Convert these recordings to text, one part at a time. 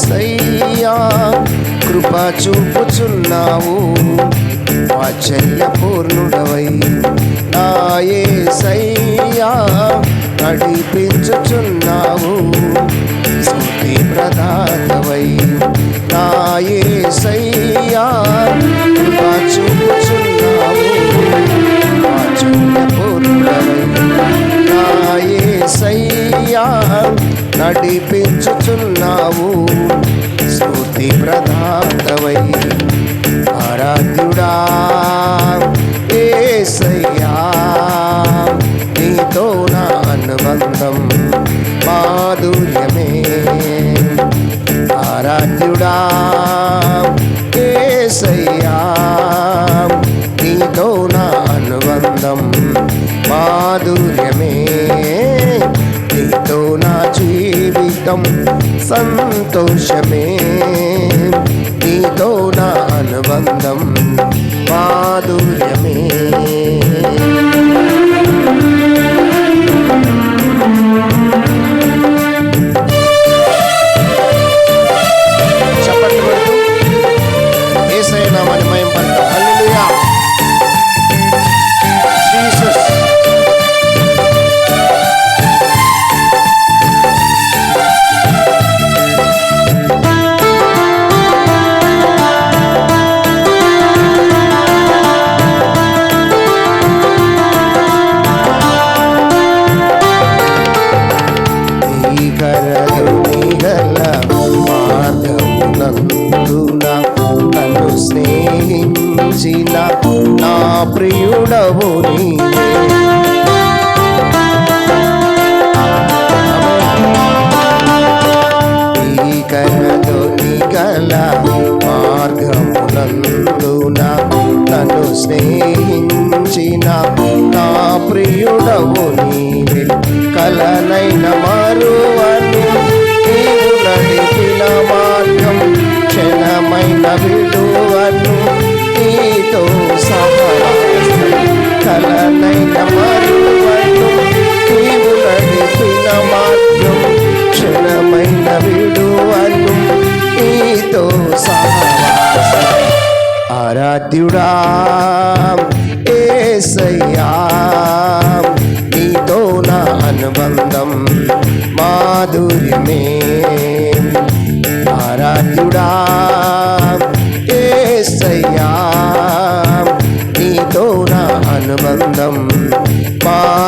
ఏసయ్యా కృప చూపుచున్నావు. వాచల్య పూర్ణుడవై నా ఏసయ్యా నడిపించుచున్నావు. ప్రధాతవై ఆరాధ్యుడా. సంతోషమే నీతో నా అనుబంధం విడువను నీతో సహవాసం కలనైన మరువను నీవు నడిపిన మార్గం క్షణమైన విడువను నీతో సహవాసం. ఆరాధ్యుడా ఏసయ్యా నీతో నా అనుబంధం మాధుర్యమే. ఆరాధ్యుడా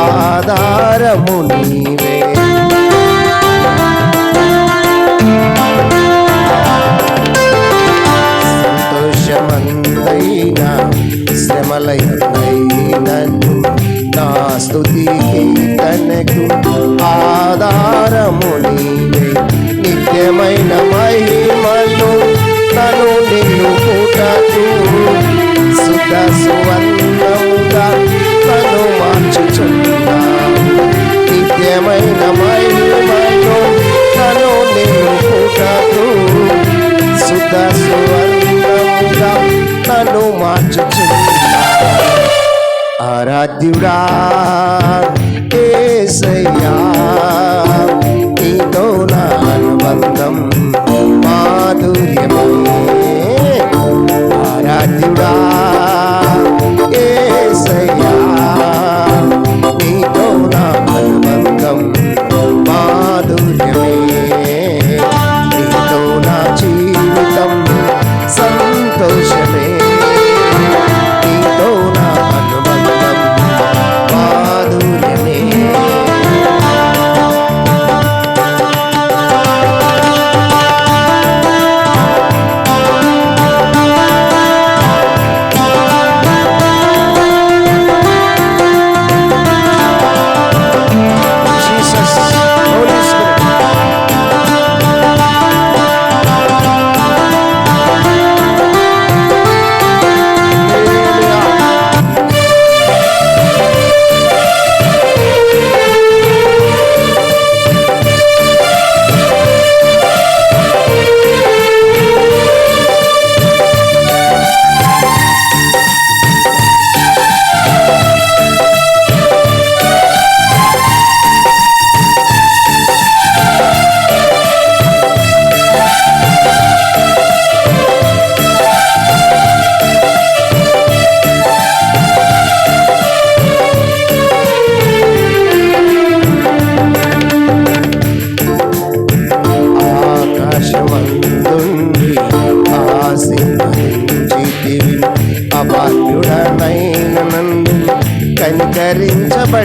ఆధారము నీవే సంతోషమందైనా శ్రమలైనై నా స్థుతి కీర్తనకు ఆధారము నీవే నిత్యమైన మహిమను తను నిన్ను పుటకు సుఖ సువర్ణముగా మార్చుచున్నావు ఆరాధ్యుడా ఏసయ్యా నీతో నా అనుబంధం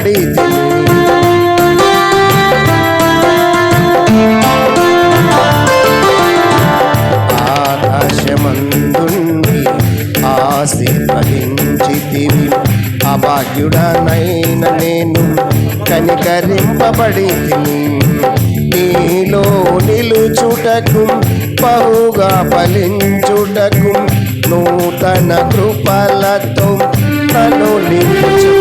కనికరింపబడి ఆకాశమందుండి ఆశీర్వదించితివి అభాగ్యుడనైన నేను కనికరింపబడి నీలో నిలుచుటకు బహుగా ఫలించుటకు నూతన కృపలతో నన్ను నిలుచు